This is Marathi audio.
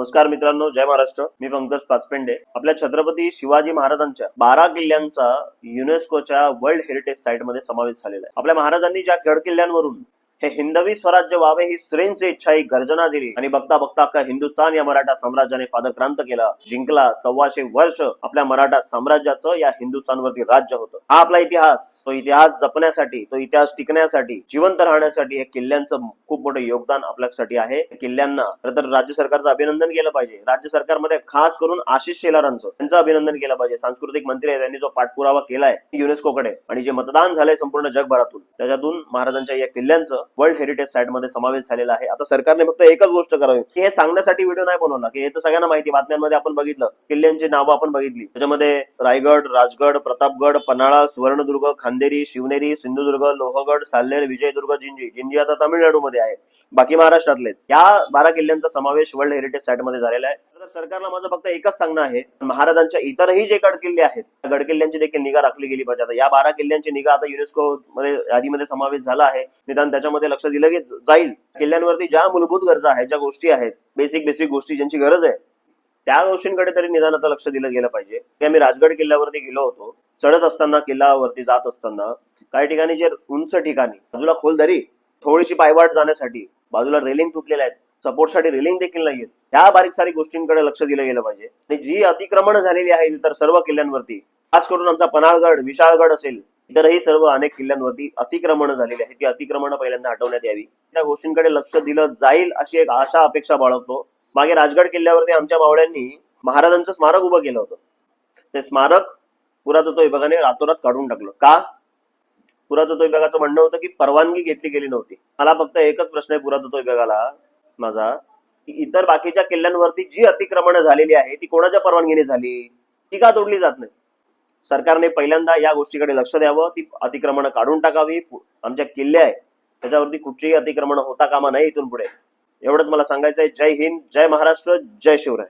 नमस्कार मित्रांनो जय महाराष्ट्र. मी पंकज पाचपेंडे. आपल्या छत्रपती शिवाजी महाराजांच्या बारा किल्ल्यांचा युनेस्कोच्या वर्ल्ड हेरिटेज साईटमध्ये समावेश झालेला आहे. आपल्या महाराजांनी ज्या गड किल्ल्यांवरून हे हिंदवी स्वराज्य व्हावे ही श्रेंची इच्छा ही गर्जना दिली. आणि बघता बघता अख्खा हिंदुस्थान या मराठा साम्राज्याने पादक्रांत केला. जिंकला सव्वाशे वर्ष आपल्या मराठा साम्राज्याचं या हिंदुस्थानवरती राज्य होतं. हा आपला इतिहास तो इतिहास जपण्यासाठी तो इतिहास टिकण्यासाठी जिवंत राहण्यासाठी या किल्ल्यांचं खूप मोठं योगदान आपल्यासाठी आहे. किल्ल्यांना खरं तर राज्य सरकारचं अभिनंदन केलं पाहिजे. राज्य सरकारमध्ये खास करून आशिष शेलारांचं त्यांचं अभिनंदन केलं पाहिजे. सांस्कृतिक मंत्री आहे त्यांनी जो पाठपुरावा केलाय युनेस्कोकडे. आणि जे मतदान झालंय संपूर्ण जगभरातून त्याच्यातून महाराजांच्या या किल्ल्यांचं वर्ल्ड हेरिटेज साईटमध्ये समावेश झालेला आहे. आता सरकारने फक्त एकच गोष्ट करावी. की हे सांगण्यासाठी व्हिडिओ नाही बनवला की हे तर सगळ्यांना माहिती बातम्यांमध्ये आपण बघितलं. किल्ल्यांची नावं आपण बघितली. त्याच्यामध्ये रायगड राजगड प्रतापगड पन्हाळा सुवर्णदुर्ग खांदेरी शिवनेरी सिंधुदुर्ग लोहगड साल्लेर विजयदुर्ग जिंजी. जिंजी आता तामिळनाडूमध्ये आहे. बाकी महाराष्ट्रातले या बारा किल्ल्यांचा समावेश वर्ल्ड हेरिटेज साईटमध्ये झालेला आहे. तर सरकारला माझं फक्त एकच सांगणं आहे महाराजांच्या इतरही जे गडकिल्ले आहेत त्या देखील निगा राखली गेली पाहिजे. आता या बारा किल्ल्यांची निगा आता युनेस्को मध्ये यादीमध्ये समावेश झाला आहे. निदान त्याच्यामध्ये लक्ष दिलं की जाईल. किल्ल्यांवरती ज्या मूलभूत गरजा आहेत ज्या गोष्टी आहेत बेसिक बेसिक गोष्टी ज्यांची गरज आहे त्या गोष्टींकडे तरी निदान आता लक्ष दिलं गेलं पाहिजे. की आम्ही राजगड किल्ल्यावरती गेलो होतो चढत असताना किल्ल्यावरती जात असताना काही ठिकाणी जे उंच ठिकाणी बाजूला खोल दरी थोडीशी पायवाट जाण्यासाठी बाजूला रेलिंग तुटलेल्या आहेत सपोर्टसाठी रेलिंग देखील नाहीये ह्या बारीक सारी गोष्टींकडे लक्ष दिलं गेलं पाहिजे. आणि जी अतिक्रमण झालेली आहे इतर सर्व किल्ल्यांवरती खास करून आमचा पन्हाळगड विशाळगड असेल इतरही सर्व अनेक किल्ल्यांवरती अतिक्रमण झालेली आहे ती अतिक्रमण पहिल्यांदा हटवण्यात यावी. त्या गोष्टींकडे लक्ष दिलं जाईल अशी एक आशा अपेक्षा बाळगतो. मागे राजगड किल्ल्यावरती आमच्या मावळ्यांनी महाराजांचं स्मारक उभं केलं होतं. ते स्मारक पुरातत्व विभागाने रातोरात काढून टाकलं. का? पुरातत्व विभागाचं म्हणणं होतं की परवानगी घेतली गेली नव्हती. मला फक्त एकच प्रश्न आहे पुरातत्व विभागाला. माझा की इतर बाकीच्या किल्ल्यांवरती जी अतिक्रमण झालेली आहे ती कोणाच्या परवानगीने झाली? ती का तोडली जात नाही? सरकारने पहिल्यांदा या गोष्टीकडे लक्ष द्यावं ती अतिक्रमण काढून टाकावी. आमच्या किल्ले आहे त्याच्यावरती कुठचीही अतिक्रमण होता कामा नाही इथून पुढे. एवढंच मला सांगायचं आहे जय हिंद जय महाराष्ट्र जय शिवराय.